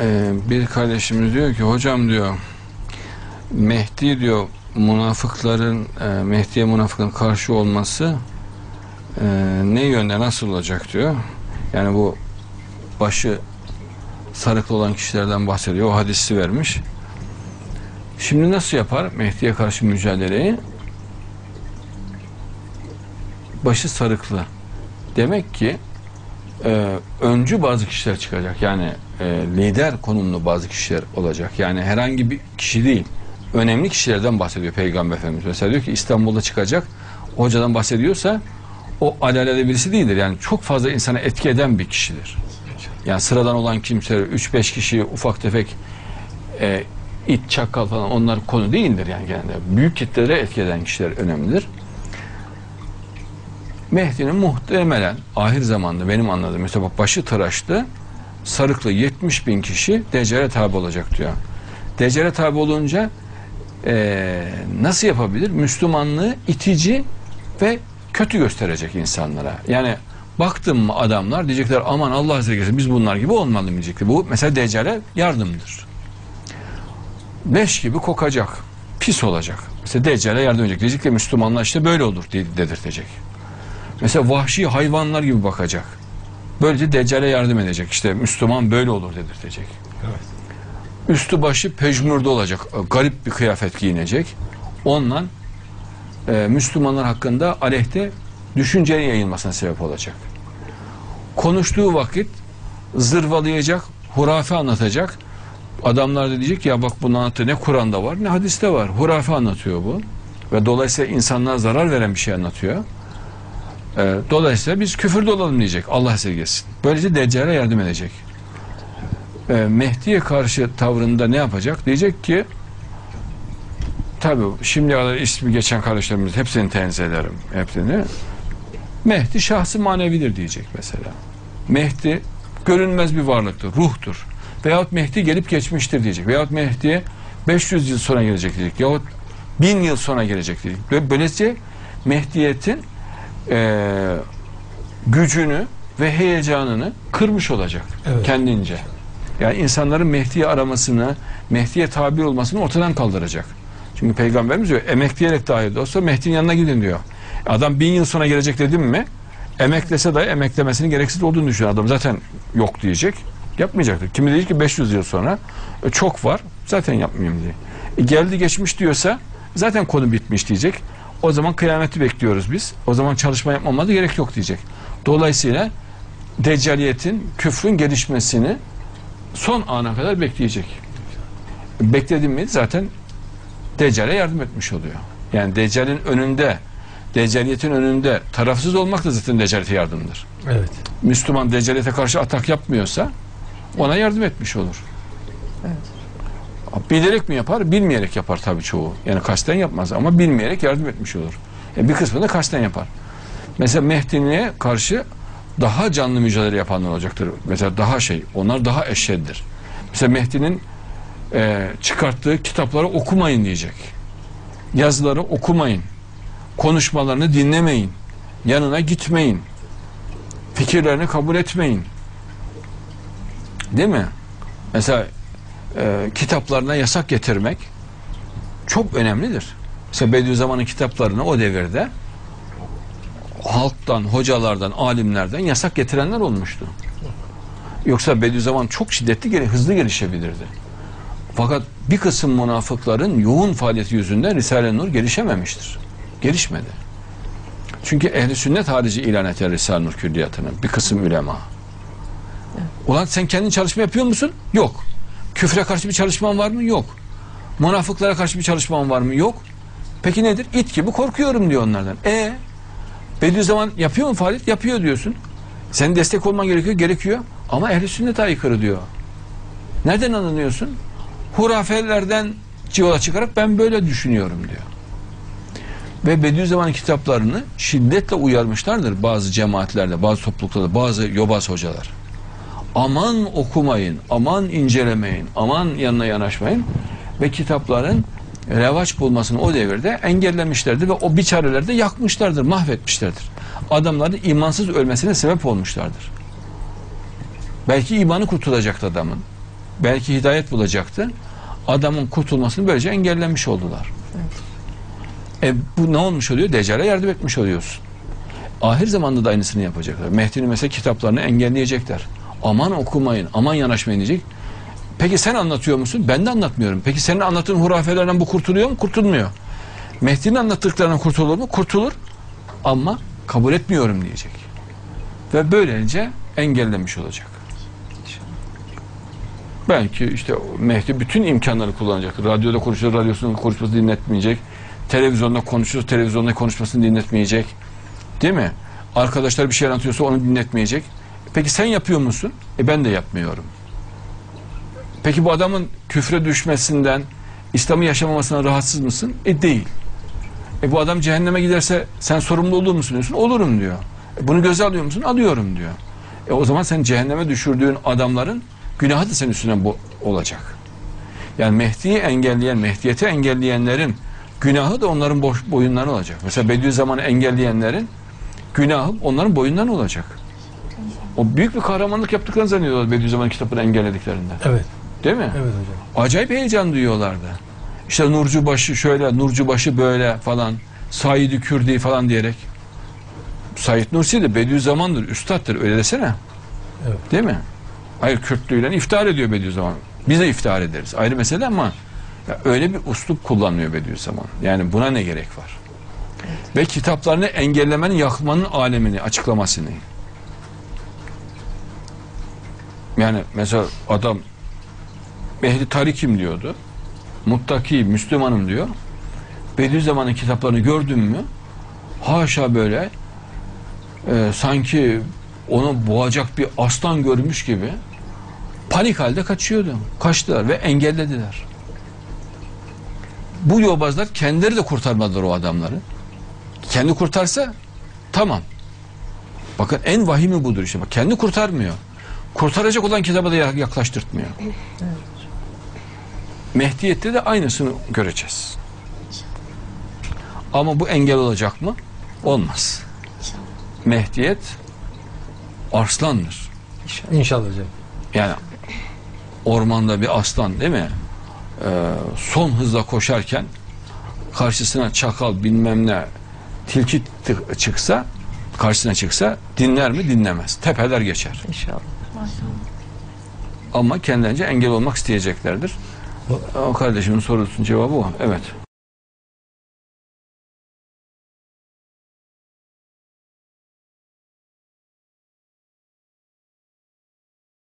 Ee, bir kardeşimiz diyor ki hocam diyor Mehdi diyor münafıkların e, Mehdi'ye münafıkların karşı olması e, ne yönde nasıl olacak diyor. Yani bu başı sarıklı olan kişilerden bahsediyor. O hadisi vermiş. Şimdi nasıl yapar Mehdi'ye karşı mücadeleyi? Başı sarıklı. Demek ki e, öncü bazı kişiler çıkacak. Yani e, lider konumlu bazı kişiler olacak. Yani herhangi bir kişi değil. Önemli kişilerden bahsediyor Peygamber Efendimiz. Mesela diyor ki İstanbul'da çıkacak hocadan bahsediyorsa o alelade birisi değildir. Yani çok fazla insana etki eden bir kişidir. Yani sıradan olan kimseler 3-5 kişi ufak tefek e, it, çakal falan onlar konu değildir yani genelde. Büyük kitlelere etki eden kişiler önemlidir. Mehdi'nin muhtemelen ahir zamanda benim anladığım mesela başı tıraşlı sarıklı 70 bin kişi Deccal'e tabi olacak diyor. Deccal'e tabi olunca eee, nasıl yapabilir? Müslümanlığı itici ve kötü gösterecek insanlara. Yani baktım mı adamlar diyecekler aman Allah Azze Celle biz bunlar gibi olmalı diyecekler. Bu mesela Deccal'e yardımdır. Leş gibi kokacak. Pis olacak. Mesela Deccal'e yardım edecek. Diyecek ki Müslümanlar işte böyle olur de- dedirtecek. Mesela vahşi hayvanlar gibi bakacak. Böylece Deccal'e yardım edecek. İşte Müslüman böyle olur dedirtecek. Evet. Üstü başı pejmürde olacak. Garip bir kıyafet giyinecek. Onunla e, Müslümanlar hakkında aleyhte düşüncenin yayılmasına sebep olacak. Konuştuğu vakit zırvalayacak, hurafe anlatacak. Adamlar da diyecek ya bak bunu anlattı ne Kur'an'da var ne hadiste var. Hurafe anlatıyor bu. Ve dolayısıyla insanlara zarar veren bir şey anlatıyor. Ee, dolayısıyla biz küfürde olalım diyecek. Allah esirgesin. Böylece Deccal'e yardım edecek. Ee, Mehdi'ye karşı tavrında ne yapacak? Diyecek ki tabi şimdiye kadar ismi geçen kardeşlerimiz hepsini tenzih ederim. Hepsini. Mehdi şahsı manevidir diyecek mesela. Mehdi görünmez bir varlıktır, ruhtur. Veyahut Mehdi gelip geçmiştir diyecek. Veyahut Mehdi 500 yıl sonra gelecek diyecek. Yahut 1000 yıl sonra gelecek diyecek. Böylece Mehdiyetin eee, gücünü ve heyecanını kırmış olacak Evet. kendince. Yani insanların Mehdi'yi aramasını, Mehdi'ye tabi olmasını ortadan kaldıracak. Çünkü Peygamberimiz diyor, emekleyerek dahi de olsa Mehdi'nin yanına gidin diyor. Adam bin yıl sonra gelecek dedim mi, emeklese dahi emeklemesinin gereksiz olduğunu düşünüyor. Adam zaten yok diyecek, yapmayacaktır. Kimi diyecek ki 500 yıl sonra, "E, çok var, zaten yapmayayım diye. E, geldi geçmiş diyorsa, zaten konu bitmiş diyecek. O zaman kıyameti bekliyoruz biz. O zaman çalışma yapmamada gerek yok diyecek. Dolayısıyla deccaliyetin, küfrün gelişmesini son ana kadar bekleyecek. Bekledim mi zaten Deccal'e yardım etmiş oluyor. Yani Deccal'in önünde, Deccaliyetin önünde tarafsız olmak da zaten Deccaliyete yardımdır. Evet. Müslüman Deccaliyete karşı atak yapmıyorsa ona yardım etmiş olur. Bilerek mi yapar? Bilmeyerek yapar tabii çoğu. Yani kasten yapmaz ama bilmeyerek yardım etmiş olur. E bir kısmı da kasten yapar. Mesela Mehdi'ye karşı daha canlı mücadele yapanlar olacaktır. Mesela daha şey, onlar daha eşeddir. Mesela Mehdi'nin e, çıkarttığı kitapları okumayın diyecek. Yazıları okumayın. Konuşmalarını dinlemeyin. Yanına gitmeyin. Fikirlerini kabul etmeyin. Değil mi? Mesela e, kitaplarına yasak getirmek çok önemlidir. Mesela Bediüzzaman'ın kitaplarını o devirde halktan, hocalardan, alimlerden yasak getirenler olmuştu. Yoksa Bediüzzaman çok şiddetli, gel- hızlı gelişebilirdi. Fakat bir kısım münafıkların yoğun faaliyeti yüzünden Risale-i Nur gelişememiştir. Gelişmedi. Çünkü ehli sünnet harici ilan eder Risale-i Nur külliyatını bir kısım ulema. Ulan sen kendin çalışma yapıyor musun? Yok. Küfre karşı bir çalışman var mı? Yok. Münafıklara karşı bir çalışman var mı? Yok. Peki nedir? İt gibi korkuyorum diyor onlardan. E Bediüzzaman yapıyor mu faaliyet? Yapıyor diyorsun. Senin destek olman gerekiyor, gerekiyor. Ama ehli sünnet aykırı diyor. Nereden anlıyorsun? Hurafelerden yola çıkarak ben böyle düşünüyorum diyor. Ve Bediüzzaman'ın kitaplarını şiddetle uyarmışlardır bazı cemaatlerde, bazı topluluklarda, bazı yobaz hocalar. Aman okumayın, aman incelemeyin, aman yanına yanaşmayın ve kitapların revaç bulmasını o devirde engellemişlerdir ve o biçareleri de yakmışlardır, mahvetmişlerdir. Adamların imansız ölmesine sebep olmuşlardır. Belki imanı kurtulacaktı adamın. belki hidayet bulacaktı. Adamın kurtulmasını böylece engellemiş oldular. E bu ne olmuş oluyor? Deccale yardım etmiş oluyorsun. Ahir zamanda da aynısını yapacaklar. Mehdi'nin mesela kitaplarını engelleyecekler. Aman okumayın, aman yanaşmayın diyecek. Peki sen anlatıyor musun? Ben de anlatmıyorum. Peki senin anlattığın hurafelerden bu kurtuluyor mu? Kurtulmuyor. Mehdi'nin anlattıklarından kurtulur mu? Kurtulur. Ama kabul etmiyorum diyecek. Ve böylece engellemiş olacak. Belki işte Mehdi bütün imkanları kullanacak. Radyoda konuşuyor, radyosunun konuşmasını dinletmeyecek. Televizyonda konuşuyor, televizyonda konuşmasını dinletmeyecek. Değil mi? Arkadaşlar bir şey anlatıyorsa onu dinletmeyecek. Peki sen yapıyor musun? E ben de yapmıyorum. Peki bu adamın küfre düşmesinden, İslam'ı yaşamamasına rahatsız mısın? E değil. E bu adam cehenneme giderse sen sorumlu olur musun diyorsun? Olurum diyor. E bunu göze alıyor musun? Alıyorum diyor. E o zaman sen cehenneme düşürdüğün adamların günahı da senin üstüne bu olacak. Yani Mehdi'yi engelleyen, Mehdiyeti engelleyenlerin günahı da onların boş, boyundan olacak. Mesela Bediüzzaman'ı engelleyenlerin günahı onların boyundan olacak. O büyük bir kahramanlık yaptıklarını zannediyorlar Bediüzzaman kitabını engellediklerinde. Evet. Değil mi? Evet hocam. Acayip heyecan duyuyorlardı. İşte Nurcu başı şöyle, Nurcu başı böyle falan, Said-i Kürdi falan diyerek. Said Nursi de Bediüzzaman'dır, üstattır öyle desene. Evet. Değil mi? Hayır Kürtlüğüyle iftihar ediyor Bediüzzaman. Biz de iftihar ederiz. Ayrı mesele ama ya öyle bir uslup kullanmıyor Bediüzzaman. Yani buna ne gerek var? Ve kitaplarını engellemenin, yakmanın alemini, açıklamasını. Yani mesela adam Mehdi Tarikim diyordu. Muttaki, Müslümanım diyor. Bediüzzaman'ın kitaplarını gördün mü? Haşa böyle e, sanki onu boğacak bir aslan görmüş gibi panik halde kaçıyordu. Kaçtılar ve engellediler. Bu yobazlar kendileri de kurtarmadılar o adamları. Kendi kurtarsa tamam. Bakın en vahimi budur işte. Bak, kendi kurtarmıyor. Kurtaracak olan kitaba da yaklaştırtmıyor. Mehdiyette de aynısını göreceğiz. Ama bu engel olacak mı? Olmaz. Mehdiyet arslandır. İnşallah hocam. Yani ormanda bir aslan değil mi? Ee, son hızla koşarken karşısına çakal bilmem ne tilki çıksa karşısına çıksa dinler mi dinlemez. Tepeler geçer. İnşallah. Ama kendilerince engel olmak isteyeceklerdir. O kardeşimin sorusunun cevabı o. Evet.